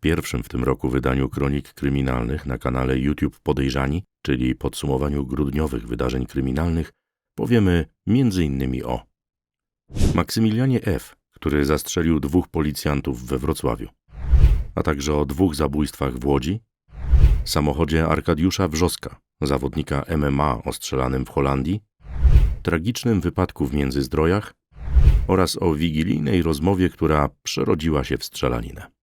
Pierwszym w tym roku wydaniu kronik kryminalnych na kanale YouTube Podejrzani, czyli podsumowaniu grudniowych wydarzeń kryminalnych, powiemy m.in. o Maksymilianie F., który zastrzelił dwóch policjantów we Wrocławiu, a także o dwóch zabójstwach w Łodzi, samochodzie Arkadiusza Wrzoska, zawodnika MMA ostrzelanym w Holandii, tragicznym wypadku w Międzyzdrojach oraz o wigilijnej rozmowie, która przerodziła się w strzelaninę.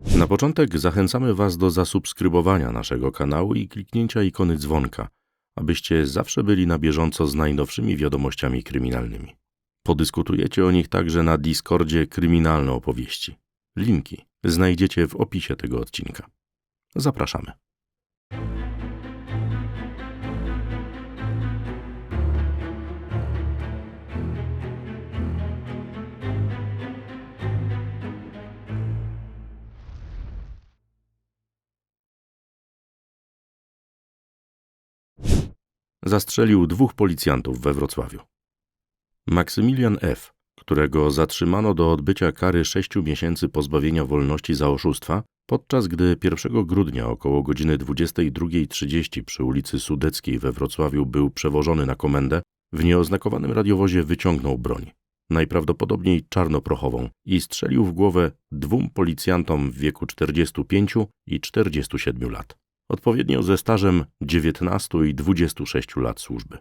Na początek zachęcamy Was do zasubskrybowania naszego kanału i kliknięcia ikony dzwonka, abyście zawsze byli na bieżąco z najnowszymi wiadomościami kryminalnymi. Podyskutujecie o nich także na Discordzie Kryminalne Opowieści. Linki znajdziecie w opisie tego odcinka. Zapraszamy. Zastrzelił dwóch policjantów we Wrocławiu. Maksymilian F., którego zatrzymano do odbycia kary sześciu miesięcy pozbawienia wolności za oszustwa, podczas gdy 1 grudnia około godziny 22.30 przy ulicy Sudeckiej we Wrocławiu był przewożony na komendę, w nieoznakowanym radiowozie wyciągnął broń, najprawdopodobniej czarnoprochową, i strzelił w głowę dwóm policjantom w wieku 45 i 47 lat, odpowiednio ze stażem 19 i 26 lat służby.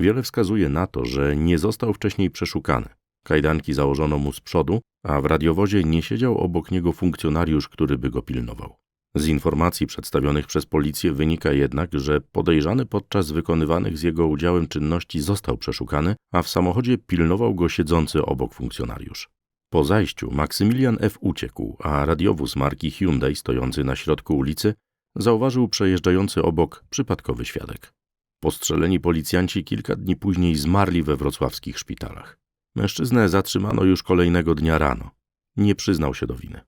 Wiele wskazuje na to, że nie został wcześniej przeszukany. Kajdanki założono mu z przodu, a w radiowozie nie siedział obok niego funkcjonariusz, który by go pilnował. Z informacji przedstawionych przez policję wynika jednak, że podejrzany podczas wykonywanych z jego udziałem czynności został przeszukany, a w samochodzie pilnował go siedzący obok funkcjonariusz. Po zajściu Maksymilian F. uciekł, a radiowóz marki Hyundai stojący na środku ulicy zauważył przejeżdżający obok przypadkowy świadek. Postrzeleni policjanci kilka dni później zmarli we wrocławskich szpitalach. Mężczyznę zatrzymano już kolejnego dnia rano. Nie przyznał się do winy.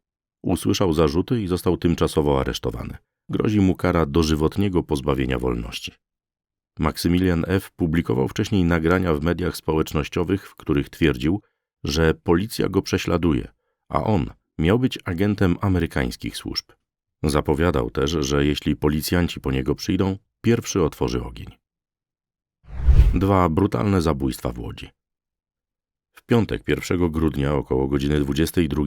Usłyszał zarzuty i został tymczasowo aresztowany. Grozi mu kara dożywotniego pozbawienia wolności. Maksymilian F. publikował wcześniej nagrania w mediach społecznościowych, w których twierdził, że policja go prześladuje, a on miał być agentem amerykańskich służb. Zapowiadał też, że jeśli policjanci po niego przyjdą, pierwszy otworzy ogień. Dwa brutalne zabójstwa w Łodzi. W piątek 1 grudnia około godziny 22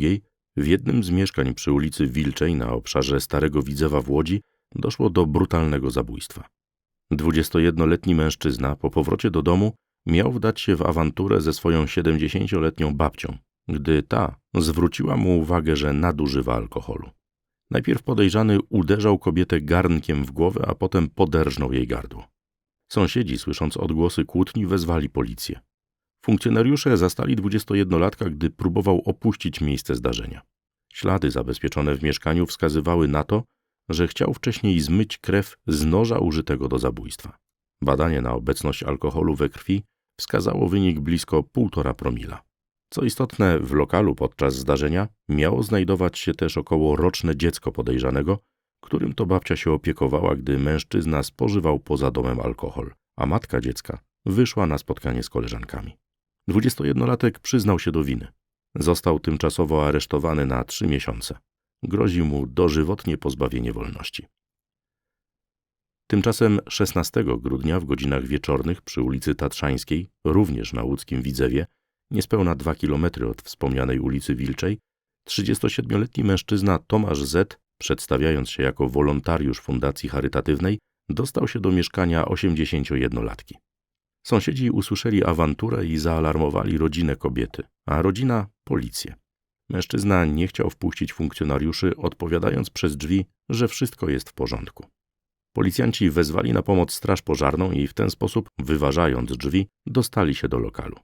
w jednym z mieszkań przy ulicy Wilczej na obszarze Starego Widzewa w Łodzi doszło do brutalnego zabójstwa. 21-letni mężczyzna po powrocie do domu miał wdać się w awanturę ze swoją 70-letnią babcią, gdy ta zwróciła mu uwagę, że nadużywa alkoholu. Najpierw podejrzany uderzał kobietę garnkiem w głowę, a potem poderżnął jej gardło. Sąsiedzi, słysząc odgłosy kłótni, wezwali policję. Funkcjonariusze zastali 21-latka, gdy próbował opuścić miejsce zdarzenia. Ślady zabezpieczone w mieszkaniu wskazywały na to, że chciał wcześniej zmyć krew z noża użytego do zabójstwa. Badanie na obecność alkoholu we krwi wskazało wynik blisko 1,5 promila. Co istotne, w lokalu podczas zdarzenia miało znajdować się też około roczne dziecko podejrzanego, którym to babcia się opiekowała, gdy mężczyzna spożywał poza domem alkohol, a matka dziecka wyszła na spotkanie z koleżankami. 21-latek przyznał się do winy. Został tymczasowo aresztowany na trzy miesiące. Grozi mu dożywotnie pozbawienie wolności. Tymczasem 16 grudnia w godzinach wieczornych przy ulicy Tatrzańskiej, również na łódzkim Widzewie, niespełna dwa kilometry od wspomnianej ulicy Wilczej, 37-letni mężczyzna Tomasz Z., przedstawiając się jako wolontariusz fundacji charytatywnej, dostał się do mieszkania 81-latki. Sąsiedzi usłyszeli awanturę i zaalarmowali rodzinę kobiety, a rodzina policję. Mężczyzna nie chciał wpuścić funkcjonariuszy, odpowiadając przez drzwi, że wszystko jest w porządku. Policjanci wezwali na pomoc straż pożarną i w ten sposób, wyważając drzwi, dostali się do lokalu.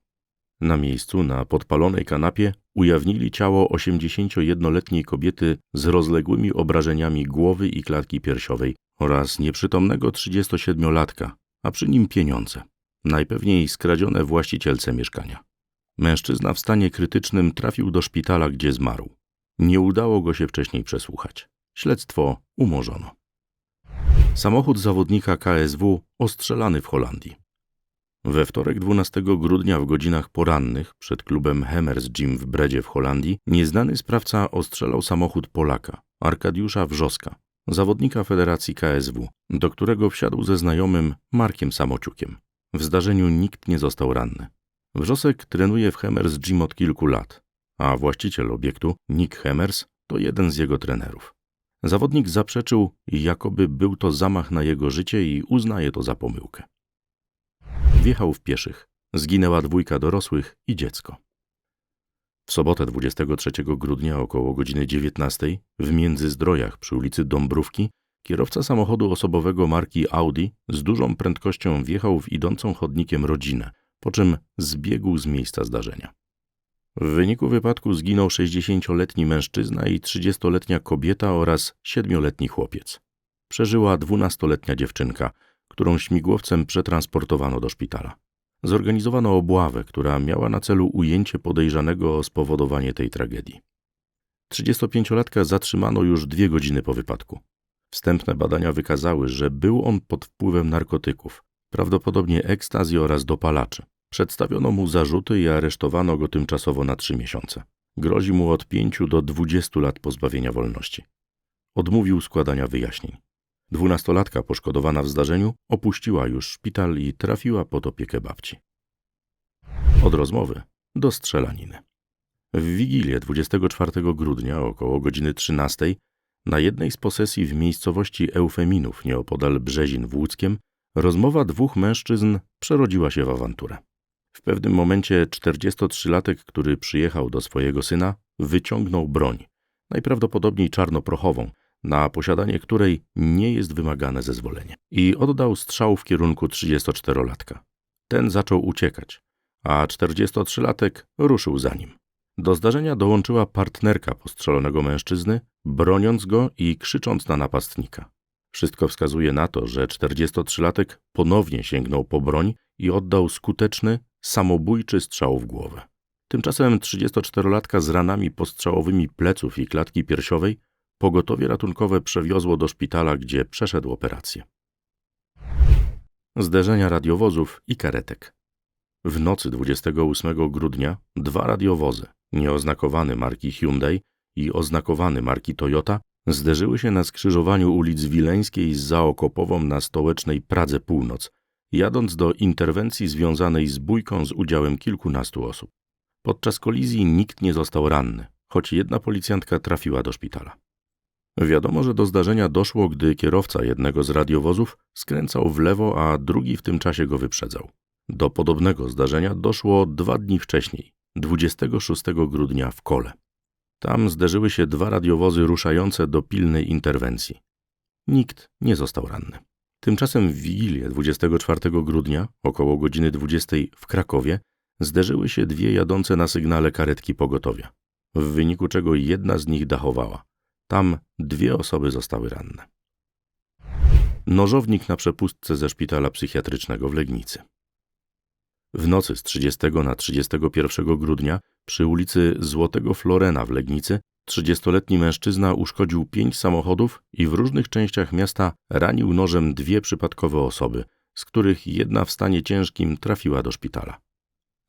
Na miejscu, na podpalonej kanapie, ujawnili ciało 81-letniej kobiety z rozległymi obrażeniami głowy i klatki piersiowej oraz nieprzytomnego 37-latka, a przy nim pieniądze, najpewniej skradzione właścicielce mieszkania. Mężczyzna w stanie krytycznym trafił do szpitala, gdzie zmarł. Nie udało go się wcześniej przesłuchać. Śledztwo umorzono. Samochód zawodnika KSW ostrzelany w Holandii. We wtorek 12 grudnia w godzinach porannych przed klubem Hemmers Gym w Bredzie w Holandii nieznany sprawca ostrzelał samochód Polaka, Arkadiusza Wrzoska, zawodnika Federacji KSW, do którego wsiadł ze znajomym Markiem Samociukiem. W zdarzeniu nikt nie został ranny. Wrzosek trenuje w Hemers Gym od kilku lat, a właściciel obiektu, Nick Hemers, to jeden z jego trenerów. Zawodnik zaprzeczył, jakoby był to zamach na jego życie i uznaje to za pomyłkę. Wjechał w pieszych. Zginęła dwójka dorosłych i dziecko. W sobotę 23 grudnia około godziny 19 w Międzyzdrojach przy ulicy Dąbrówki kierowca samochodu osobowego marki Audi z dużą prędkością wjechał w idącą chodnikiem rodzinę, po czym zbiegł z miejsca zdarzenia. W wyniku wypadku zginął 60-letni mężczyzna i 30-letnia kobieta oraz 7-letni chłopiec. Przeżyła 12-letnia dziewczynka, którą śmigłowcem przetransportowano do szpitala. Zorganizowano obławę, która miała na celu ujęcie podejrzanego o spowodowanie tej tragedii. 35-latka zatrzymano już dwie godziny po wypadku. Wstępne badania wykazały, że był on pod wpływem narkotyków, prawdopodobnie ekstazji oraz dopalaczy. Przedstawiono mu zarzuty i aresztowano go tymczasowo na trzy miesiące. Grozi mu od 5 do 20 lat pozbawienia wolności. Odmówił składania wyjaśnień. Dwunastolatka poszkodowana w zdarzeniu opuściła już szpital i trafiła pod opiekę babci. Od rozmowy do strzelaniny. W Wigilię 24 grudnia około godziny 13 na jednej z posesji w miejscowości Eufeminów nieopodal Brzezin w Łódzkiem rozmowa dwóch mężczyzn przerodziła się w awanturę. W pewnym momencie 43-latek, który przyjechał do swojego syna, wyciągnął broń, najprawdopodobniej czarnoprochową, na posiadanie której nie jest wymagane zezwolenie, i oddał strzał w kierunku 34-latka. Ten zaczął uciekać, a 43-latek ruszył za nim. Do zdarzenia dołączyła partnerka postrzelonego mężczyzny, broniąc go i krzycząc na napastnika. Wszystko wskazuje na to, że 43-latek ponownie sięgnął po broń i oddał skuteczny, samobójczy strzał w głowę. Tymczasem 34-latka z ranami postrzałowymi pleców i klatki piersiowej pogotowie ratunkowe przewiozło do szpitala, gdzie przeszedł operację. Zderzenia radiowozów i karetek. W nocy 28 grudnia dwa radiowozy, nieoznakowany marki Hyundai i oznakowany marki Toyota, zderzyły się na skrzyżowaniu ulic Wileńskiej z Zaokopową na stołecznej Pradze Północ, jadąc do interwencji związanej z bójką z udziałem kilkunastu osób. Podczas kolizji nikt nie został ranny, choć jedna policjantka trafiła do szpitala. Wiadomo, że do zdarzenia doszło, gdy kierowca jednego z radiowozów skręcał w lewo, a drugi w tym czasie go wyprzedzał. Do podobnego zdarzenia doszło dwa dni wcześniej, 26 grudnia w Kole. Tam zderzyły się dwa radiowozy ruszające do pilnej interwencji. Nikt nie został ranny. Tymczasem w Wigilię 24 grudnia, około godziny 20 w Krakowie, zderzyły się dwie jadące na sygnale karetki pogotowia, w wyniku czego jedna z nich dachowała. Tam dwie osoby zostały ranne. Nożownik na przepustce ze szpitala psychiatrycznego w Legnicy. W nocy z 30 na 31 grudnia przy ulicy Złotego Florena w Legnicy 30-letni mężczyzna uszkodził pięć samochodów i w różnych częściach miasta ranił nożem dwie przypadkowe osoby, z których jedna w stanie ciężkim trafiła do szpitala.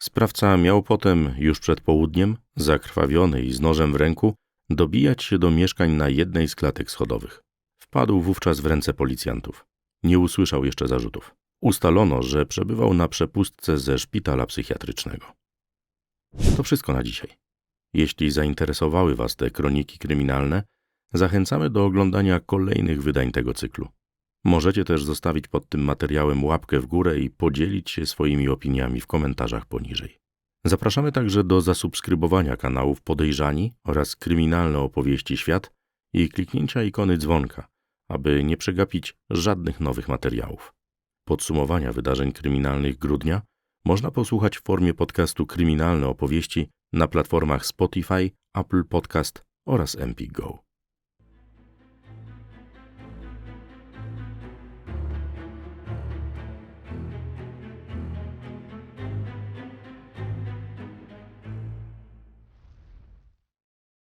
Sprawca miał potem, już przed południem, zakrwawiony i z nożem w ręku, dobijać się do mieszkań na jednej z klatek schodowych. Wpadł wówczas w ręce policjantów. Nie usłyszał jeszcze zarzutów. Ustalono, że przebywał na przepustce ze szpitala psychiatrycznego. To wszystko na dzisiaj. Jeśli zainteresowały Was te kroniki kryminalne, zachęcamy do oglądania kolejnych wydań tego cyklu. Możecie też zostawić pod tym materiałem łapkę w górę i podzielić się swoimi opiniami w komentarzach poniżej. Zapraszamy także do zasubskrybowania kanałów Podejrzani oraz Kryminalne Opowieści Świat i kliknięcia ikony dzwonka, aby nie przegapić żadnych nowych materiałów. Podsumowania wydarzeń kryminalnych grudnia można posłuchać w formie podcastu Kryminalne Opowieści na platformach Spotify, Apple Podcast oraz MPGO.